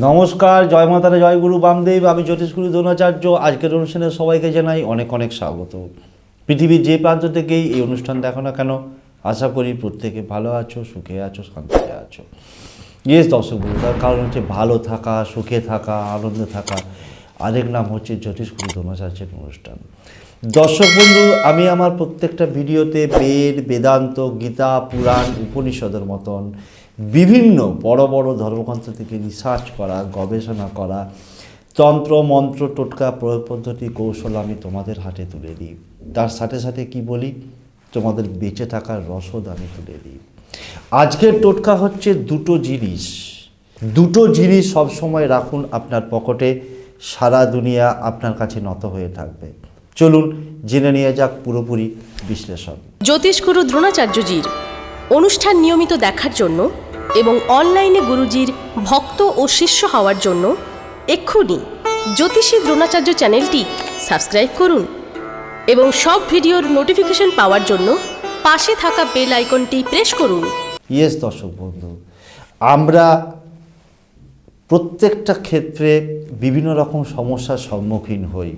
নমস্কার, জয় মাতারা জয় গুরু বামদেব। আমি জ্যোতিষগুরু দ্রোণাচার্য। আজকের অনুষ্ঠানে সবাইকে জানাই অনেক অনেক স্বাগত। পৃথিবীর যে প্রান্ত থেকেই এই অনুষ্ঠান দেখো না কেন, আশা করি প্রত্যেকে ভালো আছো, সুখে আছো, শান্তিতে আছো। ইয়েস দর্শক বন্ধু তার কারণ হচ্ছে ভালো থাকা, সুখে থাকা, আনন্দে থাকা, আরেক নাম হচ্ছে জ্যোতিষগুরু দ্রোণাচার্যের অনুষ্ঠান। দর্শক বন্ধু, আমি আমার প্রত্যেকটা ভিডিওতে বেদ, বেদান্ত, গীতা, পুরাণ, উপনিষদের মতন বিভিন্ন বড় বড় ধর্মগ্রন্থ থেকে রিসার্চ করা, গবেষণা করা, তন্ত্র, মন্ত্র, টোটকা, প্রয়োগ পদ্ধতি, কৌশল আমি তোমাদের হাতে তুলে দিই। তার সাথে সাথে কি বলি? তোমাদের বেঁচে থাকার রসদ আমি তুলে দিই। আজকের টোটকা হচ্ছে দুটো জিনিস। দুটো জিনিস সবসময় রাখুন আপনার পকেটে, সারা দুনিয়া আপনার কাছে নত হয়ে থাকবে। চলুন জেনে নিয়ে যাক পুরোপুরি বিশ্লেষণ। জ্যোতিষগুরু দ্রোণাচার্যজির অনুষ্ঠান নিয়মিত দেখার জন্য এবং অনলাইনে গুরুজির ভক্ত ও শিষ্য হওয়ার জন্য এক্ষুনি জ্যোতিষী দ্রোণাচার্য চ্যানেলটি সাবস্ক্রাইব করুন এবং সব ভিডিওর নোটিফিকেশন পাওয়ার জন্য পাশে থাকা বেল আইকনটি প্রেস করুন। ইয়েস দর্শক বন্ধু, আমরা প্রত্যেকটা ক্ষেত্রে বিভিন্ন রকম সমস্যার সম্মুখীন হই।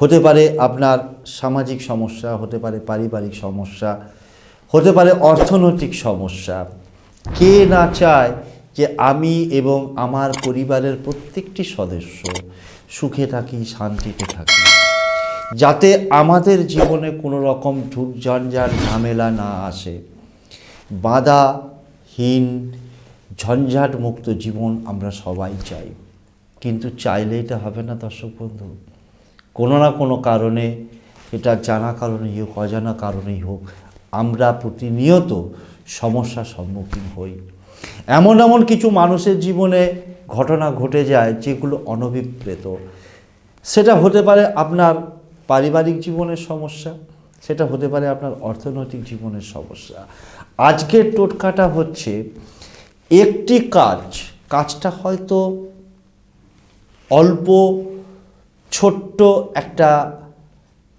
হতে পারে আপনার সামাজিক সমস্যা, হতে পারে পারিবারিক সমস্যা হতে পারে অর্থনৈতিক সমস্যা। কে না চায় যে আমি এবং আমার পরিবারের প্রত্যেকটি সদস্য সুখে থাকি, শান্তিতে থাকি? যাতে আমাদের জীবনে কোনো রকম ঝুট ঝঞ্ঝাট ঝামেলা না আসে। বাধাহীন ঝঞ্ঝাট মুক্ত জীবন আমরা সবাই চাই। কিন্তু চাইলেই তো হবে না, দর্শক বন্ধু। কোনো না কোনো কারণে, এটা জানা কারণেই হোক, অজানা কারণেই হোক আমরা প্রতিনিয়ত সমস্যার সম্মুখীন হই। এমন এমন কিছু মানুষের জীবনে ঘটনা ঘটে যায় যেগুলো অনভিপ্রেত। সেটা হতে পারে আপনার পারিবারিক জীবনের সমস্যা, সেটা হতে পারে আপনার অর্থনৈতিক জীবনের সমস্যা। আজকের টোটকাটা হচ্ছে, একটি কাজ, কাজটা হয়তো অল্প, ছোট্ট একটা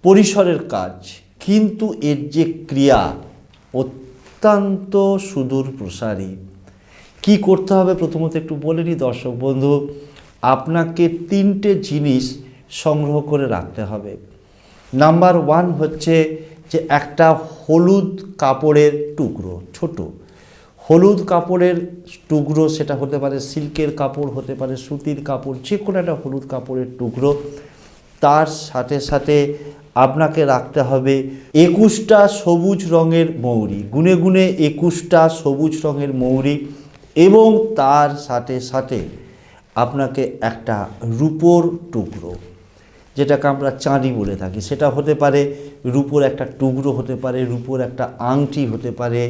পরিসরের কাজ কিন্তু এর যে ক্রিয়া অত্যন্ত সুদূর প্রসারী। কি করতে হবে? প্রথমত একটু বলে নিই দর্শক বন্ধু, আপনাকে তিনটে জিনিস সংগ্রহ করে রাখতে হবে। নাম্বার ওয়ান হচ্ছে যে একটা হলুদ কাপড়ের টুকরো, ছোট। হলুদ কাপড়ের টুকরো সেটা হতে পারে সিল্কের কাপড়, হতে পারে সুতির কাপড়, যে কোনো একটা হলুদ কাপড়ের টুকরো। তার সাথে সাথে আপনাকে রাখতে হবে একুশটা সবুজ রঙের মৌরি, গুনে গুনে একুশটা সবুজ রঙের মৌরি এবং তার সাথে সাথে আপনাকে একটা রূপোর টুকরো, যেটাকে আমরা চাঁদি বলে থাকি। সেটা হতে পারে রূপোর একটা টুকরো হতে পারে, রূপোর একটা আংটি হতে পারে,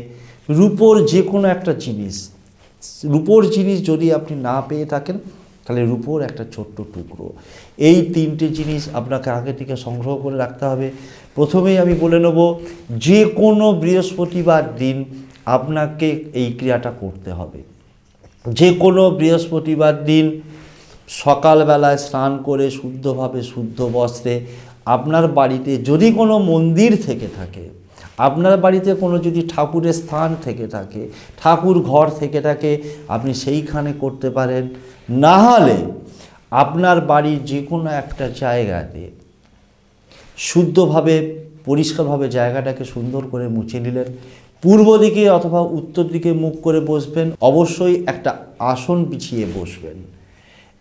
রূপোর যে কোনো একটা জিনিস। রূপোর জিনিস যদি আপনি না পেয়ে থাকেন তাহলে রূপোর একটা ছোট্ট টুকরো। এই তিনটে জিনিস আপনাকে আগে থেকে সংগ্রহ করে রাখতে হবে। প্রথমেই আমি বলে নেব, যে কোনো বৃহস্পতিবার দিন আপনাকে এই ক্রিয়াটা করতে হবে। যে কোনো বৃহস্পতিবার দিন সকালবেলায় স্নান করে শুদ্ধভাবে শুদ্ধ বস্ত্রে আপনার বাড়িতে যদি কোনো মন্দির থেকে থাকে আপনার বাড়িতে কোনো যদি ঠাকুরের স্থান থেকে থাকে, ঠাকুর ঘর থেকে থাকে, আপনি সেইখানে করতে পারেন। না হলে আপনার বাড়ির যে কোনো একটা জায়গাতে শুদ্ধভাবে, পরিষ্কারভাবে জায়গাটাকে সুন্দর করে মুছে নিলেন। পূর্ব দিকে অথবা উত্তর দিকে মুখ করে বসবেন, অবশ্যই একটা আসন পিছিয়ে বসবেন।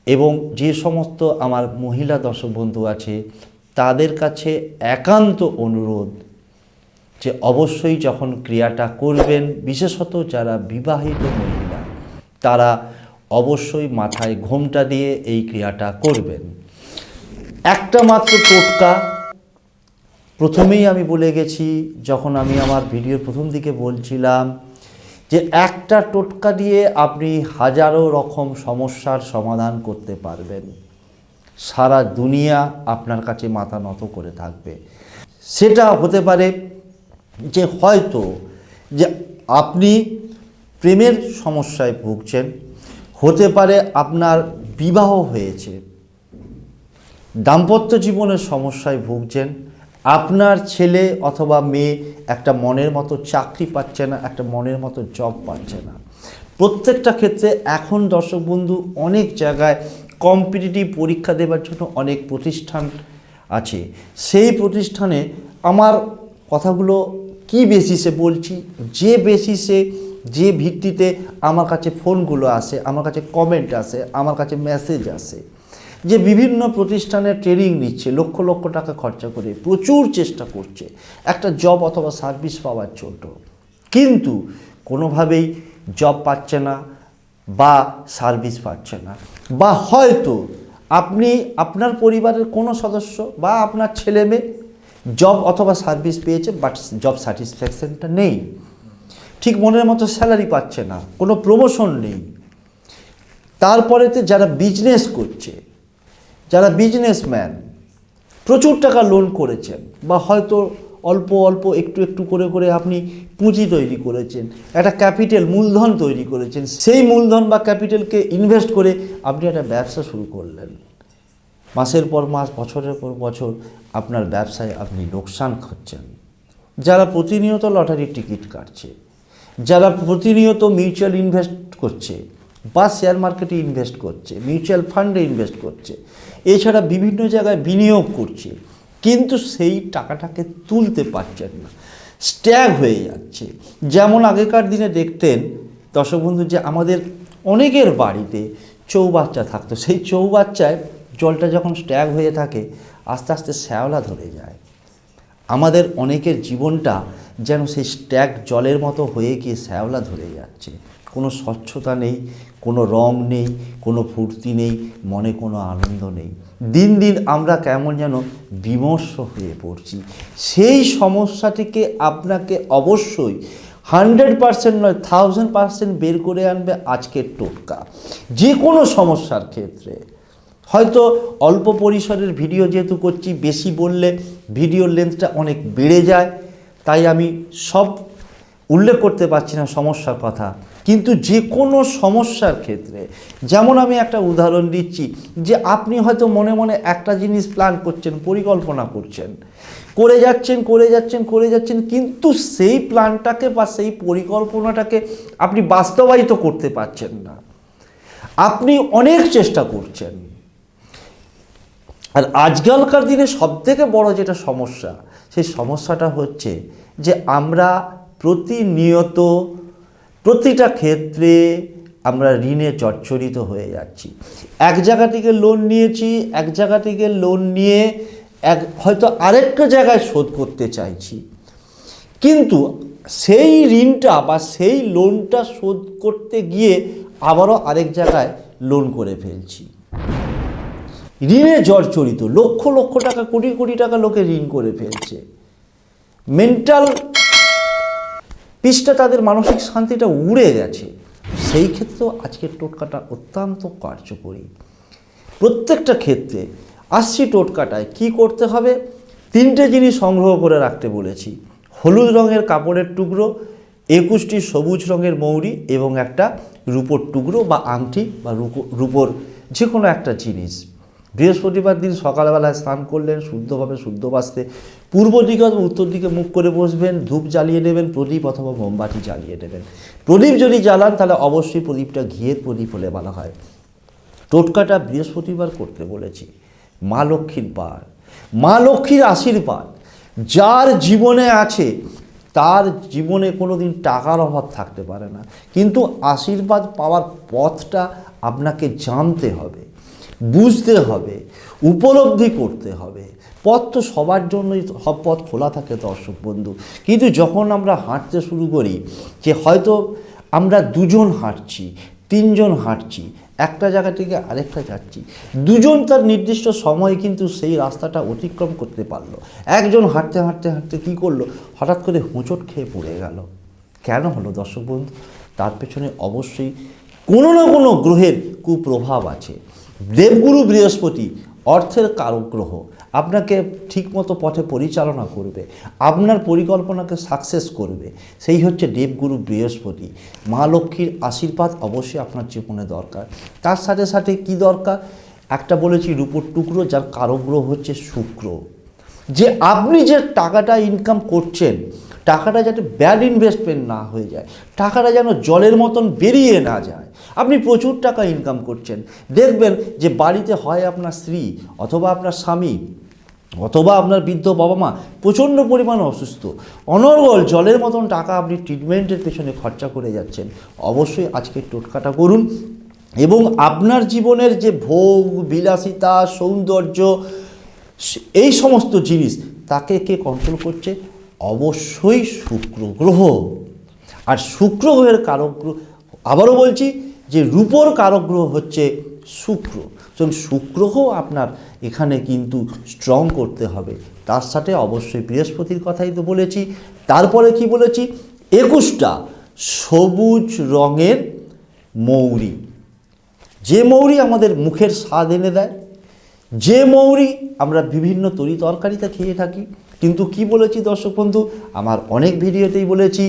এবং যে সমস্ত আমার মহিলা দর্শক বন্ধু আছে, তাদের কাছে একান্ত অনুরোধ যে অবশ্যই যখন ক্রিয়াটা করবেন, বিশেষত যারা বিবাহিত মহিলা, তারা অবশ্যই মাথায় ঘোমটা দিয়ে এই ক্রিয়াটা করবেন। একটা মাত্র টোটকা। প্রথমেই আমি বলে গেছি, যখন আমি আমার ভিডিওর প্রথম দিকে বলছিলাম যে একটা টোটকা দিয়ে আপনি হাজারো রকম সমস্যার সমাধান করতে পারবেন। সারা দুনিয়া আপনার কাছে মাথা নত করে থাকবে। সেটা হতে পারে যে হয়তো যে আপনি প্রেমের সমস্যায় ভুগছেন, হতে পারে আপনার বিবাহ হয়েছে, দাম্পত্য জীবনের সমস্যায় ভুগছেন, আপনার ছেলে অথবা মেয়ে একটা মনের মতো চাকরি পাচ্ছে না, একটা মনের মতো জব পাচ্ছে না। প্রত্যেকটা ক্ষেত্রে এখন দর্শক বন্ধু অনেক জায়গায় কম্পিটিটিভ পরীক্ষা দেওয়ার জন্য অনেক প্রতিষ্ঠান আছে। সেই প্রতিষ্ঠানে আমার কথাগুলো কি বেসিসে বলছি? যে বেসিসে যে ভিত্তিতে আমার কাছে ফোনগুলো আসে, আমার কাছে কমেন্ট আসে, আমার কাছে মেসেজ আসে, যে বিভিন্ন প্রতিষ্ঠানে ট্রেনিং নিচ্ছে, লক্ষ লক্ষ টাকা খরচা করে, প্রচুর চেষ্টা করছে, একটা জব অথবা সার্ভিস পাওয়ার জন্য। কিন্তু কোনোভাবেই জব পাচ্ছে না বা সার্ভিস পাচ্ছে না। বা হয়তো আপনি আপনার পরিবারের কোনো সদস্য বা আপনার ছেলে মেয়ে জব অথবা সার্ভিস পেয়েছে বাট জব স্যাটিসফ্যাকশনটা নেই। ঠিক মনের মতো স্যালারি পাচ্ছে না, কোনো প্রমোশন নেই। তারপরেতে যারা বিজনেস করছে, যারা বিজনেসম্যান প্রচুর টাকা লোন করেছেন, বা হয়তো অল্প অল্প, একটু একটু করে করে আপনি পুঁজি তৈরি করেছেন, একটা ক্যাপিটাল মূলধন তৈরি করেছেন, সেই মূলধন বা ক্যাপিটালকে ইনভেস্ট করে আপনি একটা ব্যবসা শুরু করলেন। মাসের পর মাস, বছরের পর বছর আপনার ব্যবসায় আপনি লোকসান খাচ্ছেন যারা প্রতিনিয়ত লটারির টিকিট কাটছে, যারা প্রতিনিয়ত মিউচুয়াল ইনভেস্ট করছে, বা শেয়ার মার্কেটে ইনভেস্ট করছে, মিউচুয়াল ফান্ডে ইনভেস্ট করছে, এছাড়া বিভিন্ন জায়গায় বিনিয়োগ করছে, কিন্তু সেই টাকাটাকে তুলতে পারছেন না। স্ট্যাগ হয়ে যাচ্ছে। যেমন আগেকার দিনে দেখতেন দর্শক বন্ধু যে আমাদের অনেকের বাড়িতে চৌবাচ্চা থাকতো। সেই চৌবাচ্চায় জলটা যখন স্ট্যাগ হয়ে থাকে, আস্তে আস্তে শ্যাওলা ধরে যায়। আমাদের অনেকের জীবনটা যেন সেই স্ট্যাগ জলের মতো হয়ে গিয়ে শ্যাওলা ধরে যাচ্ছে। কোনো স্বচ্ছতা নেই, কোনো রং নেই, কোনো ফুর্তি নেই, মনে কোনো আনন্দ নেই। দিন দিন আমরা কেমন যেন বিমর্ষ হয়ে পড়ছি। সেই সমস্যাটিকে আপনাকে অবশ্যই হান্ড্রেড পার্সেন্ট নয়, থাউজেন্ড পার্সেন্ট বের করে আনবে আজকের টোটকা। যে কোনো সমস্যার ক্ষেত্রে। হয়তো অল্প পরিসরের ভিডিও যেহেতু করছি, বেশি বললে ভিডিওর লেন্থটা অনেক বেড়ে যায়। তাই আমি সব উল্লেখ করতে পারছি না সমস্যার কথা। কিন্তু যে কোনো সমস্যার ক্ষেত্রে, যেমন আমি একটা উদাহরণ দিচ্ছি যে আপনি হয়তো মনে মনে একটা জিনিস প্ল্যান করছেন, পরিকল্পনা করছেন। করে যাচ্ছেন করে যাচ্ছেন করে যাচ্ছেন, কিন্তু সেই প্ল্যানটাকে বা সেই পরিকল্পনাটাকে আপনি বাস্তবায়িত করতে পারছেন না। আপনি অনেক চেষ্টা করছেন। আর আজকালকার দিনে সবথেকে বড় যেটা সমস্যা, সেই সমস্যাটা হচ্ছে যে আমরা প্রতিনিয়ত প্রতিটা ক্ষেত্রে আমরা ঋণে চচ্চরিত হয়ে যাচ্ছি। এক জায়গা থেকে লোন নিয়েছি, এক জায়গা থেকে লোন নিয়ে এক, হয়তো আরেকটা জায়গায় শোধ করতে চাইছি। কিন্তু সেই ঋণটা বা সেই লোনটা শোধ করতে গিয়ে আবারও আরেক জায়গায় লোন করে ফেলছি। ঋণে জর্জরিত, লক্ষ লক্ষ টাকা, কোটি কোটি টাকা লোকে ঋণ করে ফেলছে। মেন্টাল পিসটা তাদের মানসিক শান্তিটা উড়ে গেছে। সেই ক্ষেত্রেও আজকের টোটকাটা অত্যন্ত কার্যকরী। প্রত্যেকটা ক্ষেত্রে আসছি টোটকাটায় কি করতে হবে? তিনটে জিনিস সংগ্রহ করে রাখতে বলেছি। হলুদ রঙের কাপড়ের টুকরো, একুশটি সবুজ রঙের মৌরি এবং একটা রূপোর টুকরো বা আংটি বা রূপো- রূপোর যে কোনো একটা জিনিস। বৃহস্পতিবার দিন সকালবেলায় স্নান করলেন, শুদ্ধভাবে শুদ্ধ বাসতে। পূর্ব দিকে অথবা উত্তর দিকে মুখ করে বসবেন, ধূপ জ্বালিয়ে নেবেন, প্রদীপ অথবা মোমবাতি জ্বালিয়ে নেবেন। প্রদীপ যদি জ্বালান, তাহলে অবশ্যই প্রদীপটা ঘিয়ের প্রদীপ হলে বলা হয়। টোটকাটা বৃহস্পতিবার করতে বলেছি। মা লক্ষ্মীর বার। মা লক্ষ্মীর আশীর্বাদ। যার জীবনে আছে, তার জীবনে কোনো দিন টাকার অভাব থাকতে পারে না। কিন্তু আশীর্বাদ পাওয়ার পথটা আপনাকে জানতে হবে। বুঝতে হবে, উপলব্ধি করতে হবে। পথ তো সবার জন্যই, সব পথ খোলা থাকে দর্শক বন্ধু। কিন্তু যখন আমরা হাঁটতে শুরু করি, যে হয়তো আমরা দুজন হাঁটছি, তিনজন হাঁটছি, একটা জায়গা থেকে আরেকটা যাচ্ছি, দুজন তার নির্দিষ্ট সময় কিন্তু সেই রাস্তাটা অতিক্রম করতে পারল। একজন হাঁটতে হাঁটতে হাঁটতে কী করল? হঠাৎ করে হোঁচট খেয়ে পড়ে গেল। কেন হলো দর্শক বন্ধু? তার পেছনে অবশ্যই কোনো না কোনো গ্রহের কুপ্রভাব আছে। দেবগুরু বৃহস্পতি অর্থের কারক গ্রহ আপনাকে ঠিকমতো পথে পরিচালনা করবে, আপনার পরিকল্পনাকে সাকসেস করবে। সেই হচ্ছে দেবগুরু বৃহস্পতি। মা লক্ষ্মীর আশীর্বাদ অবশ্যই আপনার জীবনে দরকার। তার সাথে সাথে কি দরকার? একটা বলেছি রূপোর টুকরো, যার কারক গ্রহ হচ্ছে শুক্র। যে আপনি যে টাকাটা ইনকাম করছেন টাকাটা যাতে ব্যাড ইনভেস্টমেন্ট না হয়ে যায়, টাকাটা যেন জলের মতন বেরিয়ে না যায়। আপনি প্রচুর টাকা ইনকাম করছেন। দেখবেন যে বাড়িতে হয় আপনার স্ত্রী অথবা আপনার স্বামী অথবা আপনার বৃদ্ধ বাবা মা প্রচণ্ড পরিমাণে অসুস্থ। অনর্গল জলের মতন টাকা আপনি ট্রিটমেন্টের পেছনে খরচা করে যাচ্ছেন। অবশ্যই আজকে টোটকাটা করুন এবং আপনার জীবনের যে ভোগ, বিলাসিতা, সৌন্দর্য এই সমস্ত জিনিস তাকে কে কন্ট্রোল করছে? অবশ্যই শুক্র গ্রহ। আর শুক্র গ্রহের কারক গ্রহ, আবারও বলছি যে রূপর কারক গ্রহ হচ্ছে শুক্র। শুক্রকেও আপনার এখানে কিন্তু স্ট্রং করতে হবে। তার সাথে অবশ্যই বৃহস্পতির কথাই তো বলেছি। তারপরে কি বলেছি? একুশটা সবুজ রঙের মৌরি। যে মৌরি আমাদের মুখের স্বাদ এনে দেয়, যে মৌরি আমরা বিভিন্ন তরি তরকারিতে খেয়ে থাকি কিন্তু কি বলেছি দর্শক বন্ধু? আমার অনেক ভিডিওতেই বলেছি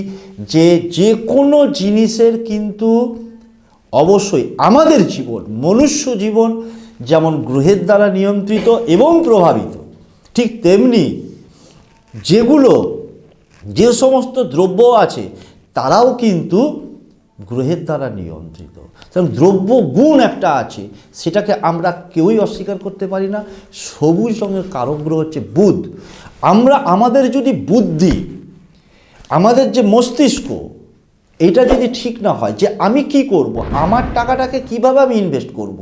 যে যে কোনো জিনিসের কিন্তু অবশ্যই আমাদের জীবন, মনুষ্য জীবন যেমন গ্রহের দ্বারা নিয়ন্ত্রিত এবং প্রভাবিত, ঠিক তেমনি যেগুলো, যে সমস্ত দ্রব্য আছে তারাও কিন্তু গ্রহের দ্বারা নিয়ন্ত্রিত। কারণ দ্রব্য গুণ একটা আছে, সেটাকে আমরা কেউই অস্বীকার করতে পারি না। সবুজ রঙের কারক গ্রহ হচ্ছে বুধ। আমরা আমাদের যদি বুদ্ধি, আমাদের যে মস্তিষ্ক, এটা যদি ঠিক না হয় যে আমি কি করব, আমার টাকাটাকে কীভাবে আমি ইনভেস্ট করব,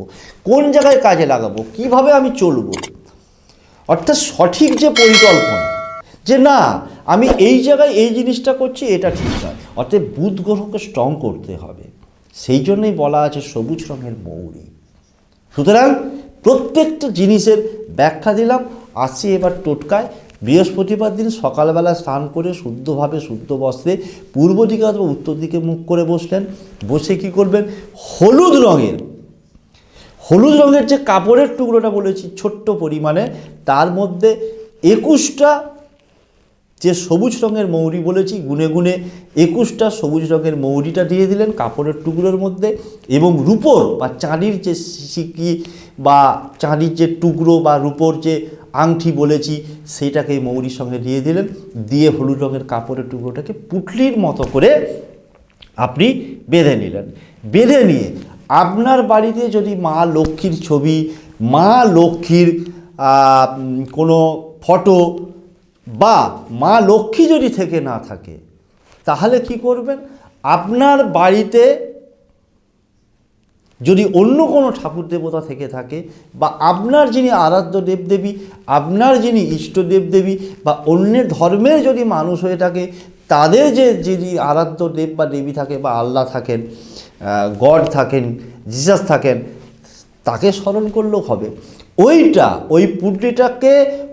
কোন জায়গায় কাজে লাগাবো, কীভাবে আমি চলবো, অর্থাৎ সঠিক যে পরিকল্পনা, যে না, আমি এই জায়গায় এই জিনিসটা করছি, এটা ঠিক নয়। অর্থাৎ বুধ গ্রহকে স্ট্রং করতে হবে। সেই জন্যই বলা আছে সবুজ রঙের মৌরি। সুতরাং প্রত্যেকটা জিনিসের ব্যাখ্যা দিলাম, আসি এবার টোটকায়। বৃহস্পতিবার দিন সকালবেলা স্নান করে শুদ্ধভাবে শুদ্ধ বস্ত্রে পূর্ব দিকে অথবা উত্তর দিকে মুখ করে বসলেন। বসে কি করবেন? হলুদ রঙের। হলুদ রঙের যে কাপড়ের টুকরোটা বলেছি, ছোট্ট পরিমাণে, তার মধ্যে একুশটা যে সবুজ রঙের মৌরি বলেছি, গুনে গুনে একুশটা সবুজ রঙের মৌরিটা দিয়ে দিলেন কাপড়ের টুকরোর মধ্যে এবং রূপোর বা চাঁদির যে সিকি বা চাঁদির যে টুকরো বা রূপোর যে আংটি বলেছি, সেইটাকে এই মৌরির সঙ্গে দিয়ে দিলেন, দিয়ে হলুদ রঙের কাপড়ের টুকরোটাকে পুটলির মতো করে আপনি বেঁধে নিলেন। বেঁধে নিয়ে আপনার বাড়িতে যদি মা লক্ষ্মীর ছবি, মা লক্ষ্মীর কোনো ফটো বা মা লক্ষ্মী যদি থেকে না থাকে, তাহলে কি করবেন? আপনার বাড়িতে যদি অন্য কোনো ঠাকুর দেবতা থেকে থাকে বা আপনার যিনি আরাধ্য দেবদেবী, আপনার যিনি ইষ্ট দেবদেবী বা অন্যের ধর্মের যদি মানুষ হয়ে থাকে, তাদের যে যিনি আরাধ্য দেব বা দেবী থাকে বা আল্লাহ থাকেন গড থাকেন, জিসাস থাকেন, তাকে স্মরণ করলেও হবে। ওইটা, ওই পুটলিটাকে,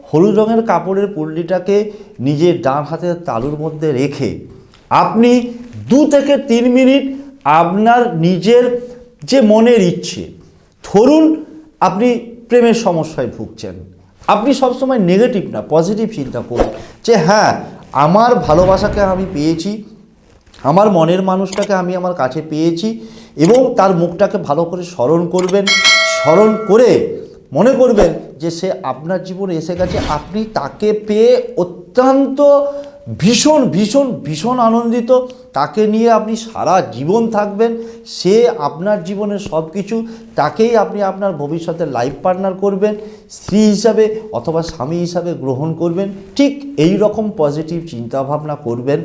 হলুদ রঙের কাপড়ের পুটলিটাকে নিজের ডান হাতের তালুর মধ্যে রেখে আপনি দু থেকে তিন মিনিট আপনার নিজের যে মনের ইচ্ছে। ধরুন আপনি প্রেমের সমস্যায় ভুগছেন। আপনি সবসময় নেগেটিভ না পজিটিভ চিন্তা করুন যে হ্যাঁ আমার ভালোবাসাকে আমি পেয়েছি, আমার মনের মানুষটাকে আমি আমার কাছে পেয়েছি এবং তার মুখটাকে ভালো করে স্মরণ করবেন। স্মরণ করে মনে করবেন যে, সে আপনার জীবনে এসে গেছে, আপনি তাকে পেয়ে অত্যন্ত ভীষণ ভীষণ ভীষণ আনন্দিত। তাকে নিয়ে আপনি সারা জীবন থাকবেন, সে আপনার জীবনের সব কিছু তাকেই আপনি আপনার ভবিষ্যতে লাইফ পার্টনার করবেন, স্ত্রী হিসাবে অথবা স্বামী হিসাবে গ্রহণ করবেন, ঠিক এই রকম পজিটিভ চিন্তাভাবনা করবেন।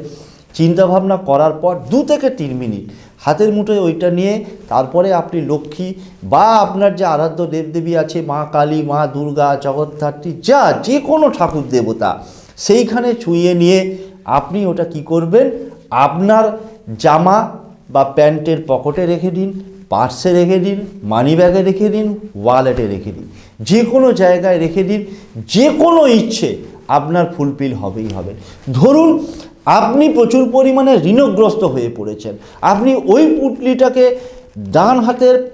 চিন্তাভাবনা করার পর দু থেকে তিন মিনিট হাতের মুঠোয় ওইটা নিয়ে তারপরে আপনি লক্ষ্মী বা আপনার যে আরাধ্য দেবদেবী আছে, মা কালী, মা দুর্গা, জগদ্ধাত্রী, যা যে কোনো ঠাকুর দেবতা, সেইখানে ছুঁয়ে নিয়ে আপনি ওটা কি করবেন? আপনার জামা বা প্যান্টের পকেটে রেখে দিন, পার্সে রেখে দিন মানি ব্যাগে রেখে দিন ওয়ালেটে রেখে দিন। যে কোনো জায়গায় রেখে দিন, যে কোনো ইচ্ছে আপনার ফুলফিল হবেই হবে। ধরুন, আপনি প্রচুর পরিমাণে ঋণগ্রস্ত হয়ে পড়েছেন। আপনি ওই পুটলিটাকে ডান হাতের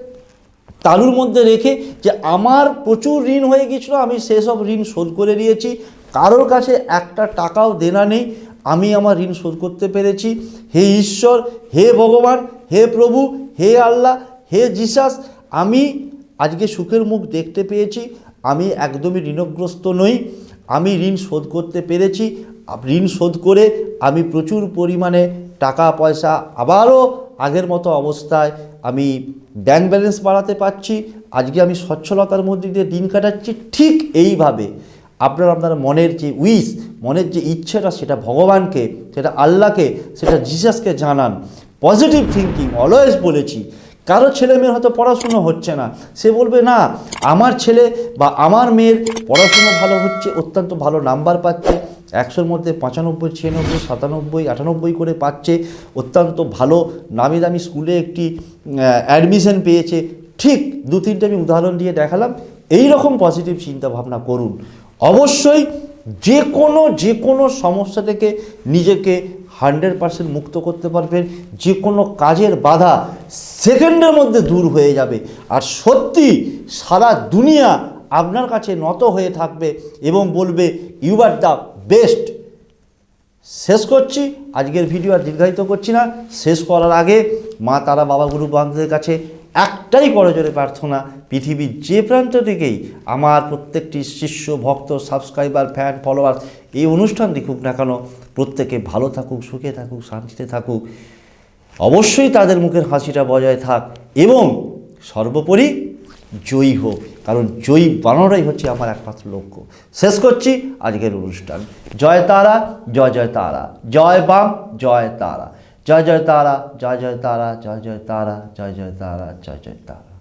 তালুর মধ্যে রেখে যে আমার প্রচুর ঋণ হয়ে গিয়েছিল, আমি সেসব ঋণ শোধ করে দিয়েছি, কারোর কাছে একটা টাকাও দেনা নেই আমি আমার ঋণ শোধ করতে পেরেছি। হে ঈশ্বর, হে ভগবান, হে প্রভু, হে আল্লাহ, হে জিসাস, আমি আজকে সুখের মুখ দেখতে পেয়েছি। আমি একদমই ঋণগ্রস্ত নই। আমি ঋণ শোধ করতে পেরেছি। ঋণ শোধ করে আমি প্রচুর পরিমাণে টাকা পয়সা আবারও আগের মতো অবস্থায় আমি ব্যাংক ব্যালেন্স বাড়াতে পারছি। আজকে আমি সচ্ছলতার মধ্যে দিয়ে দিন কাটাচ্ছি। ঠিক এইভাবে আপনার আপনার মনের যে উইস মনের যে ইচ্ছেটা, সেটা ভগবানকে, সেটা আল্লাহকে, সেটা জিসাসকে জানান। পজিটিভ থিঙ্কিং অলওয়েজ বলেছি। কারও ছেলে মেয়ের হয়তো পড়াশুনো হচ্ছে না। সে বলবে, না, আমার ছেলে বা আমার মেয়ের পড়াশুনো ভালো হচ্ছে, অত্যন্ত ভালো নাম্বার পাচ্ছে, একশোর মধ্যে পঁচানব্বই, ছিয়ানব্বই, সাতানব্বই, আটানব্বই করে পাচ্ছে, অত্যন্ত ভালো, নামি দামি স্কুলে একটি অ্যাডমিশন পেয়েছে। ঠিক দু তিনটে আমি উদাহরণ দিয়ে দেখালাম। এই রকম পজিটিভ চিন্তা ভাবনা করুন। অবশ্যই যে কোনো যে কোনো সমস্যা থেকে নিজেকে হান্ড্রেড পার্সেন্ট মুক্ত করতে পারবেন। যে কোনো কাজের বাধা সেকেন্ডের মধ্যে দূর হয়ে যাবে। আর সত্যি সারা দুনিয়া আপনার কাছে নত হয়ে থাকবে এবং বলবে ইউ আর দ্য বেস্ট শেষ করছি। আজকের ভিডিও আর দীর্ঘায়িত করছি না। শেষ করার আগে মা তারা বাবা গুরু বান্ধবের কাছে একটাই করজোরে প্রার্থনা, পৃথিবীর যে প্রান্ত থেকেই আমার প্রত্যেকটি শিষ্য, ভক্ত সাবস্ক্রাইবার ফ্যান ফলোয়ার এই অনুষ্ঠান দেখুক না কেন, প্রত্যেকে ভালো থাকুক, সুখে থাকুক, শান্তিতে থাকুক, অবশ্যই তাদের মুখের হাসিটা বজায় থাক এবং সর্বোপরি জয়ী হোক, কারণ জয়ী বানানোটাই হচ্ছে আমার একমাত্র লক্ষ্য। শেষ করছি আজকের অনুষ্ঠান। জয় তারা, জয় জয় তারা। জয় বাম, জয় তারা। জয় জয় তারা জয় জয় তারা জয় জয় তারা জয় জয় তারা জয় জয় তারা